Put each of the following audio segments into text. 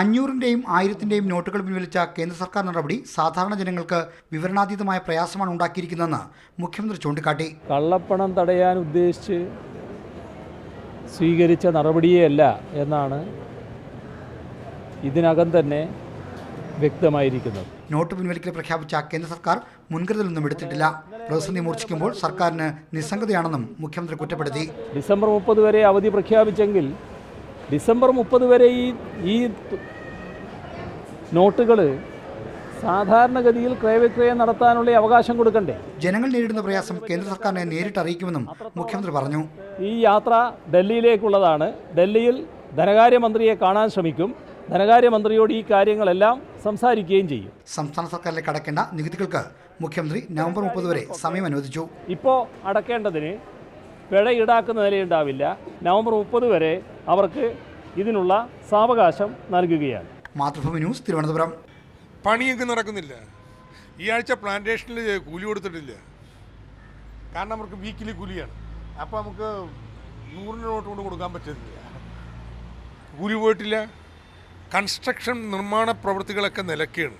അഞ്ഞൂറിന്റെയും ആയിരത്തിന്റെയും നോട്ടുകൾ പിൻവലിച്ച കേന്ദ്ര സർക്കാർ നടപടി സാധാരണ ജനങ്ങൾക്ക് വിവരണാതീതമായ പ്രയാസമാണ് ഉണ്ടാക്കിയിരിക്കുന്നതെന്ന് മുഖ്യമന്ത്രി ചൂണ്ടിക്കാട്ടി. കള്ളപ്പണം തടയാൻ ഉദ്ദേശിച്ച് സ്വീകരിച്ച നടപടിയല്ല എന്നാണ് ഇതിനകം തന്നെ വ്യക്തമായിരിക്കുന്നത്. നോട്ട് പിൻവലിക്കൽ പ്രഖ്യാപിച്ച കേന്ദ്ര സർക്കാർ മുൻകരുതലൊന്നും എടുത്തിട്ടില്ല. പ്രതിസന്ധി മൂർച്ഛിക്കുമ്പോൾ സർക്കാരിന് നിസ്സംഗതയാണെന്നും മുഖ്യമന്ത്രി കുറ്റപ്പെടുത്തി. ഡിസംബർ മുപ്പത് വരെ അവധി പ്രഖ്യാപിച്ചെങ്കിൽ ഡിസംബർ മുപ്പത് വരെ ഈ ഈ നോട്ടുകൾ സാധാരണഗതിയിൽ ക്രയവിക്രയം നടത്താനുള്ള അവകാശം കൊടുക്കണ്ടേ? ജനങ്ങൾ നേരിടുന്ന പ്രയാസം കേന്ദ്ര സർക്കാരിനെ നേരിട്ട് അറിയിക്കുമെന്നും മുഖ്യമന്ത്രി പറഞ്ഞു. ഈ യാത്ര ഡൽഹിയിലേക്കുള്ളതാണ്. ഡൽഹിയിൽ ധനകാര്യമന്ത്രിയെ കാണാൻ ശ്രമിക്കും. ധനകാര്യമന്ത്രിയോട് ഈ കാര്യങ്ങളെല്ലാം സംസാരിക്കുകയും ചെയ്യും. സംസ്ഥാന സർക്കാരിലേക്ക് അടക്കേണ്ട നികുതികൾക്ക് മുഖ്യമന്ത്രി നവംബർ മുപ്പത് വരെ സമയം അനുവദിച്ചു. ഇപ്പോൾ അടക്കേണ്ടതിന് പിഴ ഈടാക്കുന്ന നിലയുണ്ടാവില്ല. നവംബർ മുപ്പത് വരെ അവർക്ക് ഇതിനുള്ള സാവകാശം നൽകുകയാണ്. മാതൃഭൂമി ന്യൂസ് തിരുവനന്തപുരം. പണിയൊക്കെ നടക്കുന്നില്ല. ഈ ആഴ്ച പ്ലാന്റേഷനിൽ കൂലി കൊടുത്തിട്ടില്ല. കാരണം അവർക്ക് വീക്കിലി കൂലിയാണ്. അപ്പോൾ നമുക്ക് നൂറിന് നോട്ട് കൊണ്ട് കൊടുക്കാൻ പറ്റുന്നില്ല. കൂലി പോയിട്ടില്ല. കൺസ്ട്രക്ഷൻ നിർമ്മാണ പ്രവൃത്തികളൊക്കെ നിലക്കാണ്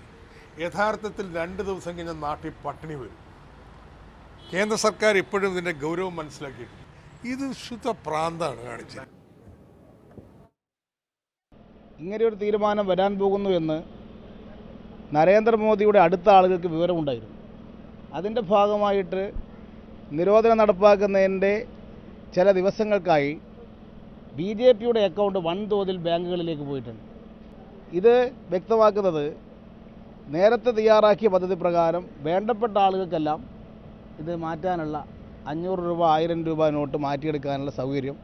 യഥാർത്ഥത്തിൽ രണ്ട് ദിവസം കഴിഞ്ഞാൽ നാട്ടിൽ പട്ടിണി വരും. കേന്ദ്ര സർക്കാർ ഇപ്പോഴും ഇതിന്റെ ഗൗരവം മനസ്സിലാക്കിയിട്ടുണ്ട് ഇത് ശുദ്ധ പ്രാന്താണ് കാണിച്ചത്. ഇങ്ങനെയൊരു തീരുമാനം വരാൻ പോകുന്നു എന്ന് നരേന്ദ്രമോദിയുടെ അടുത്ത ആളുകൾക്ക് വിവരമുണ്ടായിരുന്നു. അതിന്റെ ഭാഗമായിട്ട് നിരോധനം നടപ്പാക്കുന്നതിന്റെ ചില ദിവസങ്ങൾക്കായി ബി ജെ പിയുടെ അക്കൗണ്ട് വൻതോതിൽ ബാങ്കുകളിലേക്ക് പോയിട്ടുണ്ട്. ഇത് വ്യക്തമാക്കുന്നത് നേരത്തെ തയ്യാറാക്കിയ പദ്ധതി പ്രകാരം വേണ്ടപ്പെട്ട ആളുകൾക്കെല്ലാം ഇത് മാറ്റാനുള്ള അഞ്ഞൂറ് രൂപ ആയിരം രൂപ നോട്ട് മാറ്റിയെടുക്കാനുള്ള സൗകര്യം